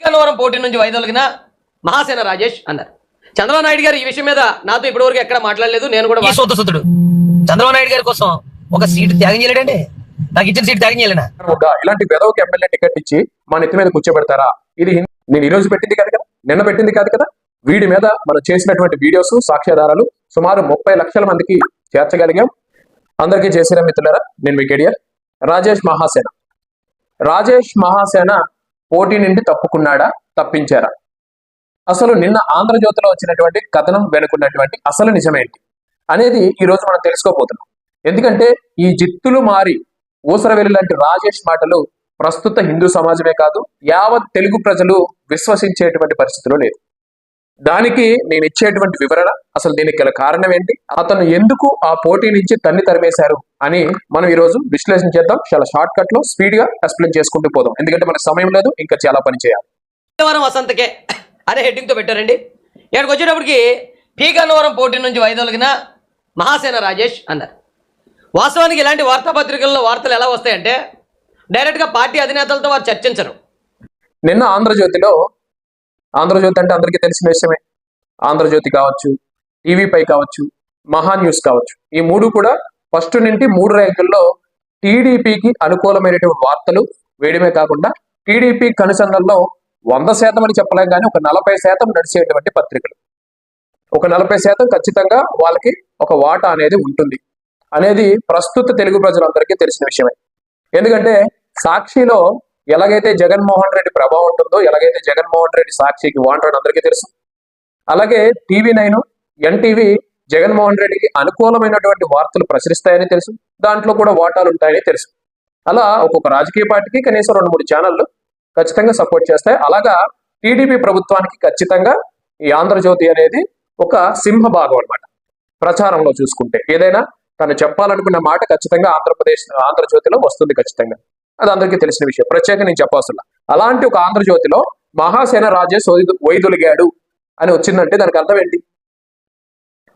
గన్నవరం పోటీ నుంచి వైదొలిగిన మహాసేన రాజేష్ అన్నారు. చంద్రబాబు నాయుడు గారు ఈ విషయం మీద నాతో ఇప్పటివరకు ఎక్కడ మాట్లాడలేదు నేను కూడా సుతుడు చంద్రబాబు నాయుడు గారి కోసం ఒక సీటు త్యాగం చేయలేడండి? నాకు ఇచ్చిన సీటు త్యాగం చేయలేనా? ఇలాంటి వెదవకి ఎమ్మెల్యే టికెట్ ఇచ్చి మా నెత్తి మీద కూర్చోబెడతారా? ఇది నేను ఈ రోజు పెట్టింది కాదు కదా? నిన్న పెట్టింది కాదు కదా? వీడి మీద మనం చేసినటువంటి వీడియోస్ సాక్ష్యాధారాలు సుమారు ముప్పై లక్షల మందికి చేర్చగలిగాం. అందరికీ చేసిన మిత్రులారా నేను మీ కెడియర్ రాజేష్ మహాసేన. రాజేష్ మహాసేన పోటీ నుండి తప్పుకున్నాడా? తప్పించారా? అసలు నిన్న ఆంధ్రజ్యోతిలో వచ్చినటువంటి కథనం వెనుకున్నటువంటి అసలు నిజమేంటి అనేది ఈ రోజు మనం తెలుసుకోబోతున్నాం. ఎందుకంటే ఈ జిత్తులు మారి ఊసరవెల్లి లాంటి రాజేష్ మాటలు ప్రస్తుత హిందూ సమాజమే కాదు యావత్ తెలుగు ప్రజలు విశ్వసించేటువంటి పరిస్థితిలో లేదు దానికి నేను ఇచ్చేటువంటి వివరణ అసలు దీనికి గల కారణం ఏంటి అతను ఎందుకు ఆ పోటీ నుంచి తన్ని తరిమేశారు అని మనం ఈ రోజు విశ్లేషణ చేద్దాం. చాలా షార్ట్ కట్లో స్పీడ్గా ఎక్స్ప్లెయిన్ చేసుకుంటూ పోదాం. ఎందుకంటే మనకు సమయం లేదు ఇంకా చాలా పని చేయాలి. వసంతకే. అనే హెడ్డింగ్తో పెట్టారండి ఇక్కడికి వచ్చేటప్పటికి పీ గన్నవరం పోటీ నుంచి వైదొలిగిన మహాసేన రాజేష్ అన్నారు. వాస్తవానికి ఇలాంటి వార్తాపత్రికల్లో వార్తలు ఎలా వస్తాయంటే డైరెక్ట్గా పార్టీ అధినేతలతో వారు చర్చించరు. నిన్న ఆంధ్రజ్యోతిలో ఆంధ్రజ్యోతి అంటే అందరికీ తెలిసిన విషయమే. ఆంధ్రజ్యోతి కావచ్చు టీవీపై కావచ్చు మహా న్యూస్ కావచ్చు. ఈ మూడు కూడా ఫస్ట్ నుండి మూడు ర్యాంకుల్లో టీడీపీకి అనుకూలమైనటువంటి వార్తలు వేయడమే కాకుండా టీడీపీ కనుసంధంలో వంద శాతం అని చెప్పలేం కానీ ఒక నలభై శాతం నడిచేటువంటి పత్రికలు. ఒక నలభై శాతం ఖచ్చితంగా వాళ్ళకి ఒక వాటా అనేది ఉంటుంది. అనేది ప్రస్తుత తెలుగు ప్రజలందరికీ తెలిసిన విషయమే. ఎందుకంటే సాక్షిలో ఎలాగైతే జగన్మోహన్ రెడ్డి ప్రభావం ఉంటుందో ఎలాగైతే జగన్మోహన్ రెడ్డి సాక్షికి వాంటాడు అందరికీ తెలుసు. అలాగే టీవీ నైన్ ఎన్టీవీ జగన్మోహన్ రెడ్డికి అనుకూలమైనటువంటి వార్తలు ప్రచురిస్తాయని తెలుసు. దాంట్లో కూడా వాటాలు ఉంటాయని తెలుసు. అలా ఒక్కొక్క రాజకీయ పార్టీకి కనీసం రెండు మూడు ఛానళ్ళు ఖచ్చితంగా సపోర్ట్ చేస్తాయి. అలాగా టీడీపీ ప్రభుత్వానికి ఖచ్చితంగా ఈ ఆంధ్రజ్యోతి అనేది ఒక సింహ భాగం అన్నమాట. ప్రచారంలో చూసుకుంటే ఏదైనా తను చెప్పాలనుకున్న మాట ఖచ్చితంగా ఆంధ్రప్రదేశ్ ఆంధ్రజ్యోతిలో వస్తుంది ఖచ్చితంగా. అది అందరికీ తెలిసిన విషయం. ప్రత్యేకంగా నేను చెప్పవసరం అలాంటి ఒక ఆంధ్రజ్యోతిలో మహాసేన రాజేష్ వైదొ- వైదొలిగాడు అని వచ్చిందంటే దానికి అర్థం ఏంటి?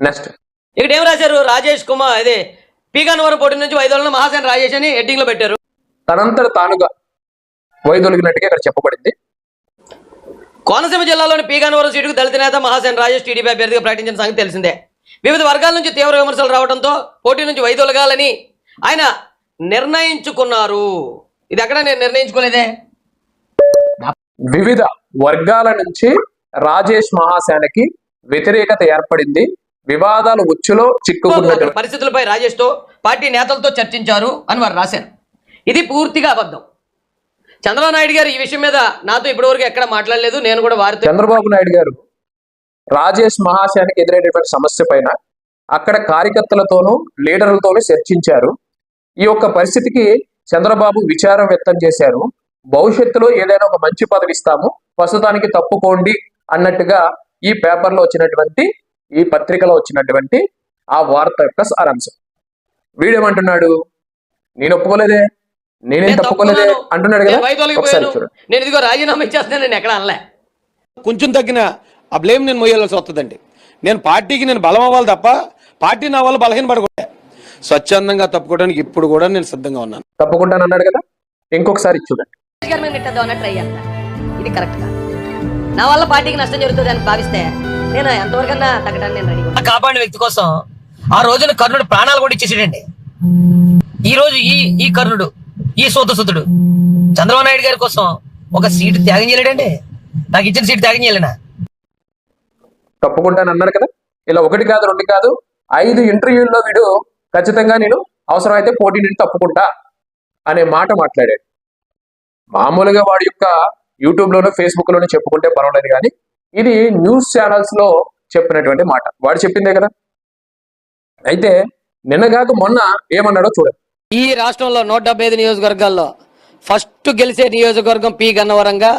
నెక్స్ట్ ఇక్కడ ఏం రాశారు రాజేష్ కుమార్ అదే పీ గన్నవరం పోటీ నుంచి వైదొలిగిన మహాసేన రాజేష్ అని హెడ్డింగ్లో పెట్టారు. తనంతట తానుగా వైదొలిగినట్టుగా ఇక్కడ చెప్పబడింది. కోనసీమ జిల్లాలోని పీగానవరం సీటుకు దళిత నేత మహాసేన రాజేష్ టీడీపీ అభ్యర్థిగా ప్రకటించిన సంగతి తెలిసిందే. వివిధ వర్గాల నుంచి తీవ్ర విమర్శలు రావడంతో పోటీ నుంచి వైదొలగాలని ఆయన నిర్ణయించుకున్నారు. ఇది ఎక్కడ నేను నిర్ణయించుకోలేదే? వివిధ వర్గాల నుంచి రాజేష్ మహాసేనకి వ్యతిరేకత ఏర్పడింది. వివాదాలు ఉచ్చులో చిక్కుకున్నటువంటి పరిస్థితులపై రాజేష్తో పార్టీ నేతలతో చర్చించారు అని వారు రాశారు. ఇది పూర్తిగా అబద్ధం. చంద్రబాబు నాయుడు గారు ఈ విషయం మీద నాతో ఇప్పటివరకు ఎక్కడ మాట్లాడలేదు. నేను కూడా వారితో చంద్రబాబు నాయుడు గారు రాజేష్ మహాసేనకి ఎదురైనటువంటి సమస్య పైన అక్కడ కార్యకర్తలతోనూ లీడర్లతోనూ చర్చించారు. ఈ యొక్క పరిస్థితికి చంద్రబాబు విచారం వ్యక్తం చేశారు. భవిష్యత్తులో ఏదైనా ఒక మంచి పదవి ఇస్తాము. ప్రస్తుతానికి తప్పుకోండి అన్నట్టుగా ఈ పేపర్లో వచ్చినటువంటి ఈ పత్రికలో వచ్చినటువంటి ఆ వార్త యొక్క సారాంశం. వీడేమంటున్నాడు నేను ఒప్పుకోలేదే. నేనేం తప్పుకోలేదే. అంటున్నాడు నేను కదా ఒకసారి చూడండి నేను ఇదిగో రాజీనామా ఇచ్చేస్తాను. నేను ఎక్కడ అనలే. కొంచెం తగ్గిన ఆ బ్లేమ్ నేను మొయ్యాల్సి వస్తుందండి. నేను పార్టీకి నేను బలం అవ్వాలి తప్ప పార్టీ నా వల్ల బలహీన పడకూడదు స్వచ్ఛందంగా తప్పుకోవడానికి ఇప్పుడు కూడా నేను సిద్ధంగా ఉన్నాను. తప్పకుండా అన్నాడు కదా? ఇంకొకసారి చూడండి. ట్రై ఇది కరెక్ట్ నా వల్ల పార్టీకి నష్టం జరుగుతుంది అని భావిస్తే నేను ఎంతవరకన్నా తగ్గడానికి నేను రెడీ ఆ కాపాడిన వ్యక్తి కోసం ఆ రోజున కర్ణుడు ప్రాణాలు కూడా ఇచ్చేసాడండి. ఈ రోజు ఈ ఈ కర్ణుడు ఈ సూత సుతుడు చంద్రబాబు నాయుడు గారి కోసం ఒక సీటు త్యాగం చేయలేడండి. నాకు ఇచ్చిన సీటు త్యాగం చేయలేనా? తప్పుకుంటాను అన్నాడు కదా? ఇలా ఒకటి కాదు రెండు కాదు ఐదు ఇంటర్వ్యూల్లో వీడు ఖచ్చితంగా నేను అవసరమైతే పోటీ నుండి తప్పుకుంటా అనే మాట మాట్లాడాడు. మామూలుగా వాడి యొక్క యూట్యూబ్ లోనూ ఫేస్బుక్ లోనూ చెప్పుకుంటే పర్వాలేదు కానీ ఇది న్యూస్ ఛానల్స్లో చెప్పినటువంటి మాట. వాడు చెప్పిందే కదా? అయితే నిన్నగాక మొన్న ఏమన్నాడో చూడండి. ఈ రాష్ట్రంలో నూట డెబ్బై ఐదు నియోజకవర్గాల్లో ఫస్ట్ గెలిచే నియోజకవర్గం పి గన్నవరంగా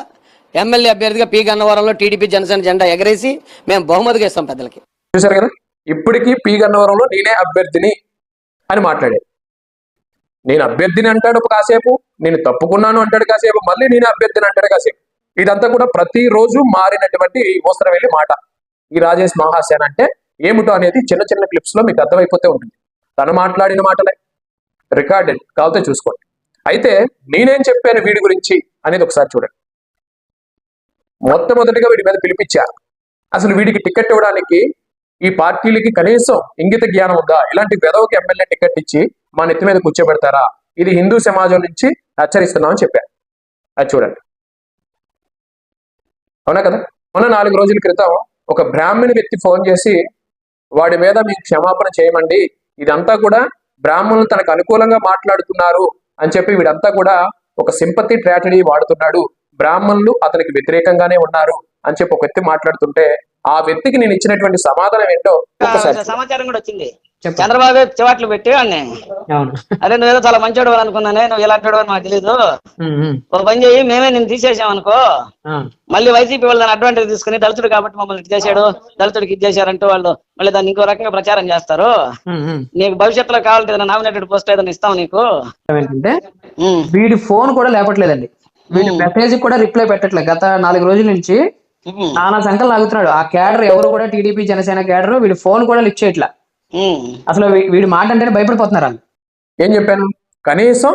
ఎమ్మెల్యే అభ్యర్థిగా పి గన్నవరంలో టీడీపీ జనసేన జెండా ఎగరేసి మేము బహుమతిగా ఇస్తాం పెద్దలకి. చూశారు కదా? ఇప్పటికీ పి గన్నవరంలో నేనే అభ్యర్థిని అని మాట్లాడాడు. నేను అభ్యర్థిని అంటాడు ఒక కాసేపు నేను తప్పుకున్నాను అంటాడు కాసేపు మళ్ళీ నేను అభ్యర్థిని అంటాడు కాసేపు. ఇదంతా కూడా ప్రతిరోజు మారినటువంటి ఊసర వెళ్ళి మాట. ఈ రాజేష్ మహాసేన అంటే ఏమిటో అనేది చిన్న చిన్న క్లిప్స్లో మీకు అర్థమైపోతే ఉంటుంది. తను మాట్లాడిన మాటలే. రికార్డెడ్ కావాలంటే చూసుకోండి. అయితే నేనేం చెప్పాను వీడి గురించి అనేది ఒకసారి చూడండి. మొట్టమొదటిగా వీడి మీద పిలిపించారు అసలు వీడికి టికెట్ ఇవ్వడానికి ఈ పార్టీలకి కనీసం ఇంగిత జ్ఞానం ఉందా? ఇలాంటి వెదవకి ఎమ్మెల్యే టికెట్ ఇచ్చి మా నెత్తి మీద కూర్చోబెడతారా? ఇది హిందూ సమాజం నుంచి హెచ్చరిస్తున్నామని చెప్పారు అది చూడండి. అవునా కదా? మొన్న నాలుగు రోజుల క్రితం ఒక బ్రాహ్మణ వ్యక్తి ఫోన్ చేసి వాడి మీద మీకు క్షమాపణ చేయమండి. ఇదంతా కూడా బ్రాహ్మణులు తనకు అనుకూలంగా మాట్లాడుతున్నారు అని చెప్పి వీడంతా కూడా ఒక సింపతి ట్రాటడీ వాడుతున్నాడు. బ్రాహ్మణులు అతనికి వ్యతిరేకంగానే ఉన్నారు అని చెప్పి ఒక వ్యక్తి మాట్లాడుతుంటే ఆ వ్యక్తికి నేను ఇచ్చినటువంటి సమాధానం ఏంటో సమాచారం కూడా వచ్చింది. చంద్రబాబు చివాట్లు పెట్టి వాడిని. అవును. అరే నువ్వేదో చాలా మంచోడు అనుకున్నానే నువ్వు ఇలాంటి అని మాకు తెలియదు ఒక పని చేయి మేమే నేను తీసేసాం అనుకో. మళ్ళీ వైసీపీ వాళ్ళు దాన్ని అడ్వాంటేజ్ తీసుకుని దళితుడు కాబట్టి మమ్మల్ని ఇటు చేశాడు దళితుడికి ఇది చేశారంటూ వాళ్ళు మళ్ళీ దాన్ని ఇంకో రకంగా ప్రచారం చేస్తారు. నీకు భవిష్యత్తులో కావాలంటే ఏదైనా నామినేటెడ్ పోస్ట్ ఏదైనా ఇస్తాం నీకు? ఏంటంటే వీడి ఫోన్ కూడా లేపట్లేదండి. వీడి మెసేజ్ కూడా రిప్లై పెట్టట్లేదు గత నాలుగు రోజుల నుంచి నానా సంకలు లాగుతున్నాడు. ఆ క్యాడర్ ఎవరు కూడా టీడీపీ జనసేన క్యాడర్ వీడి ఫోన్ కూడా లిఫ్ట్ చేయట్లా. అసలు వీడి మాట అంటేనే భయపడిపోతున్నారు? వాళ్ళు ఏం చెప్పాను? కనీసం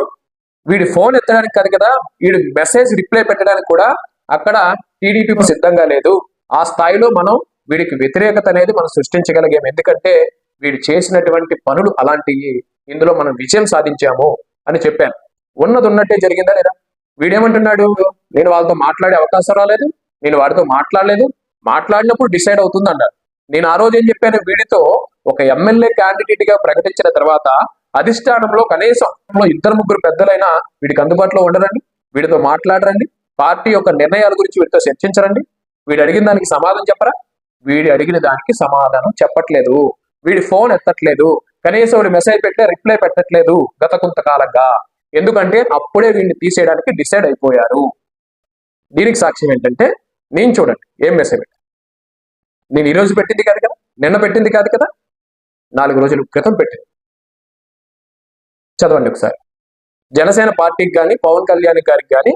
వీడి ఫోన్ ఎత్తడానికి కాదు కదా వీడి మెసేజ్ రిప్లై పెట్టడానికి కూడా అక్కడ టీడీపీ సిద్ధంగా లేదు. ఆ స్థాయిలో మనం వీడికి వ్యతిరేకత అనేది మనం సృష్టించగలిగాం. ఎందుకంటే వీడు చేసినటువంటి పనులు అలాంటివి ఇందులో మనం విజయం సాధించాము అని చెప్పాను. ఉన్నది ఉన్నట్టే జరిగిందా లేదా? వీడేమంటున్నాడు? నేను వాళ్ళతో మాట్లాడే అవకాశం రాలేదు. నేను వాడితో మాట్లాడలేదు. మాట్లాడినప్పుడు డిసైడ్ అవుతుంది అన్నారు. నేను ఆ రోజు ఏం చెప్పాను వీడితో ఒక ఎమ్మెల్యే క్యాండిడేట్గా ప్రకటించిన తర్వాత అధిష్టానంలో కనీసం ఇద్దరు ముగ్గురు పెద్దలైనా వీడికి అందుబాటులో ఉండరండి. వీడితో మాట్లాడరండి. పార్టీ యొక్క నిర్ణయాల గురించి వీడితో చర్చించరండి. వీడు అడిగిన దానికి సమాధానం చెప్పరా? వీడి అడిగిన దానికి సమాధానం చెప్పట్లేదు. వీడి ఫోన్ ఎత్తట్లేదు. కనీసం వీడు మెసేజ్ పెట్టే రిప్లై పెట్టట్లేదు గత కొంతకాలంగా. ఎందుకంటే అప్పుడే వీడిని తీసేయడానికి డిసైడ్ అయిపోయారు. దీనికి సాక్ష్యం ఏంటంటే నేను చూడండి ఏం మెసేజ్ పెట్టాను నేను ఈరోజు పెట్టింది కాదు కదా నిన్న పెట్టింది కాదు కదా నాలుగు రోజుల క్రితం పెట్టింది. చదవండి ఒకసారి. జనసేన పార్టీకి కానీ పవన్ కళ్యాణ్ గారికి కానీ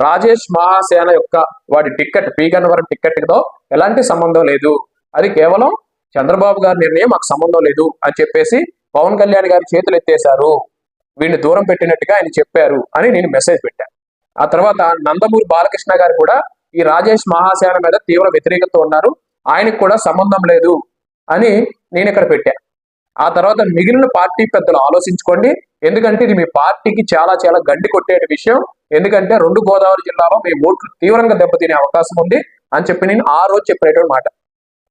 రాజేష్ మహాసేన యొక్క వాడి టికెట్ పీ గన్నవరం టికెట్తో ఎలాంటి సంబంధం లేదు. అది కేవలం చంద్రబాబు గారి నిర్ణయం మాకు సంబంధం లేదు అని చెప్పేసి పవన్ కళ్యాణ్ గారి చేతులు ఎత్తేశారు. వీడిని దూరం పెట్టినట్టుగా ఆయన చెప్పారు అని నేను మెసేజ్ పెట్టాను ఆ తర్వాత నందమూరి బాలకృష్ణ గారు కూడా ఈ రాజేష్ మహాసేన మీద తీవ్ర వ్యతిరేకత ఉన్నారు. ఆయనకు కూడా సంబంధం లేదు అని నేను ఇక్కడ పెట్టా. ఆ తర్వాత మిగిలిన పార్టీ పెద్దలు ఆలోచించుకోండి. ఎందుకంటే ఇది మీ పార్టీకి చాలా చాలా గండి కొట్టే విషయం. ఎందుకంటే రెండు గోదావరి జిల్లాలో మీ ఓట్లు తీవ్రంగా దెబ్బతినే అవకాశం ఉంది అని చెప్పి నేను ఆ రోజు చెప్పినటువంటి మాట.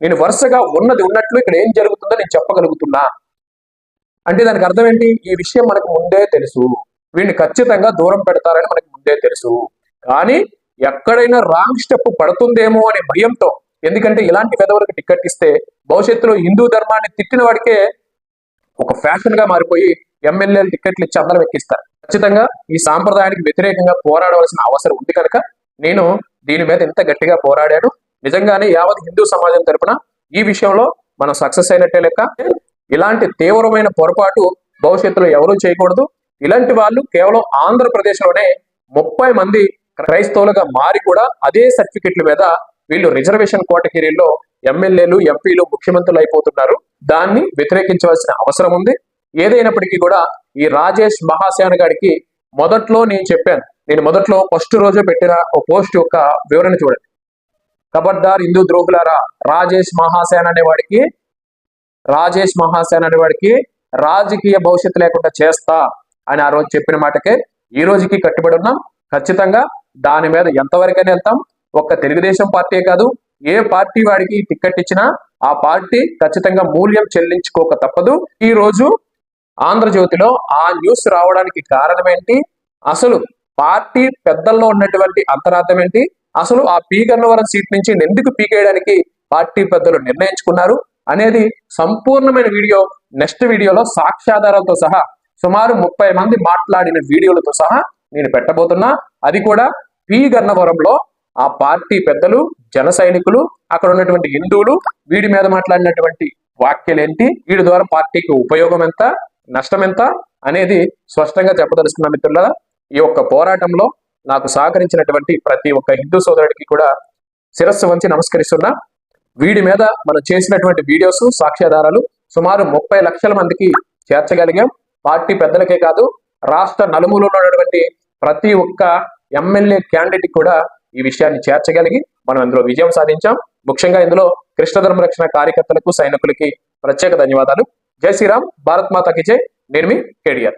నేను వరుసగా ఉన్నది ఉన్నట్లు ఇక్కడ ఏం జరుగుతుందో నేను చెప్పగలుగుతున్నా. అంటే దానికి అర్థం ఏంటి? ఈ విషయం మనకు ముందే తెలుసు. వీడిని ఖచ్చితంగా దూరం పెడతారని మనకు ముందే తెలుసు. కానీ ఎక్కడైనా రాంగ్ స్టెప్ పడుతుందేమో అనే భయంతో ఎందుకంటే ఇలాంటి పెదవులకు టికెట్ ఇస్తే భవిష్యత్తులో హిందూ ధర్మాన్ని తిట్టిన వాడికే ఒక ఫ్యాషన్గా మారిపోయి ఎమ్మెల్యేలు టికెట్లు ఇచ్చి అందరం ఎక్కిస్తారు ఖచ్చితంగా ఈ సాంప్రదాయానికి వ్యతిరేకంగా పోరాడవలసిన అవసరం ఉంది కనుక నేను దీని మీద ఇంత గట్టిగా పోరాడాను. నిజంగానే యావత్ హిందూ సమాజం తరపున ఈ విషయంలో మనం సక్సెస్ అయినట్టే లెక్క. ఇలాంటి తీవ్రమైన పొరపాటు భవిష్యత్తులో ఎవరూ చేయకూడదు. ఇలాంటి వాళ్ళు కేవలం ఆంధ్రప్రదేశ్లోనే ముప్పై మంది క్రైస్తవులుగా మారి కూడా అదే సర్టిఫికెట్ల మీద వీళ్ళు రిజర్వేషన్ కేటగిరీలో ఎమ్మెల్యేలు ఎంపీలు ముఖ్యమంత్రులు అయిపోతున్నారు. దాన్ని వ్యతిరేకించవలసిన అవసరం ఉంది. ఏదైనప్పటికీ కూడా ఈ రాజేష్ మహాసేన గారికి మొదట్లో నేను చెప్పాను. నేను మొదట్లో ఫస్ట్ రోజు పెట్టిన ఒక పోస్ట్ యొక్క వివరణ చూడండి. కబర్దార్ హిందూ ద్రోహులారా రాజేష్ మహాసేన అనేవాడికి రాజేష్ మహాసేన అనేవాడికి రాజకీయ భవిష్యత్తు లేకుండా చేస్తా అని ఆ రోజు చెప్పిన మాటకే ఈ రోజుకి కట్టుబడి ఉన్నాం. ఖచ్చితంగా దాని మీద ఎంతవరకైనా వెళ్తాం. ఒక్క తెలుగుదేశం పార్టీ కాదు ఏ పార్టీ వాడికి టికెట్ ఇచ్చినా ఆ పార్టీ ఖచ్చితంగా మూల్యం చెల్లించుకోక తప్పదు. ఈ రోజు ఆంధ్రజ్యోతిలో ఆ న్యూస్ రావడానికి కారణం ఏంటి అసలు పార్టీ పెద్దల్లో ఉన్నటువంటి అంతరార్థం ఏంటి? అసలు ఆ పీ గన్నవరం సీట్ నుంచి ఎందుకు పీకేయడానికి పార్టీ పెద్దలు నిర్ణయించుకున్నారు అనేది సంపూర్ణమైన వీడియో నెక్స్ట్ వీడియోలో సాక్ష్యాధారాలతో సహా సుమారు ముప్పై మంది మాట్లాడిన వీడియోలతో సహా నేను పెట్టబోతున్నా. అది కూడా పి గన్నవరంలో ఆ పార్టీ పెద్దలు జన సైనికులు అక్కడ ఉన్నటువంటి హిందువులు వీడి మీద మాట్లాడినటువంటి వ్యాఖ్యలు ఏంటి వీడి ద్వారా పార్టీకి ఉపయోగం ఎంత? నష్టం ఎంత? అనేది స్పష్టంగా చెప్పదలుచుకున్న మిత్రులారా ఈ యొక్క పోరాటంలో నాకు సహకరించినటువంటి ప్రతి ఒక్క హిందూ సోదరుడికి కూడా శిరస్సు వంచి నమస్కరిస్తున్నా. వీడి మీద మనం చేసినటువంటి వీడియోస్ సాక్ష్యాధారాలు సుమారు ముప్పై లక్షల మందికి చేర్చగలిగాం. పార్టీ పెద్దలకే కాదు రాష్ట్ర నలుమూలలో ఉన్నటువంటి ప్రతి ఒక్క ఎమ్మెల్యే క్యాండిడేట్ కూడా ఈ విషయాన్ని చేర్చగలిగి మనం ఇందులో విజయం సాధించాం. ముఖ్యంగా ఇందులో కృష్ణ ధర్మ రక్షణ కార్యకర్తలకు సైనికులకి ప్రత్యేక ధన్యవాదాలు. జై శ్రీరామ్ భారత్ మాతాకి జై. నిర్మి కేడిఆర్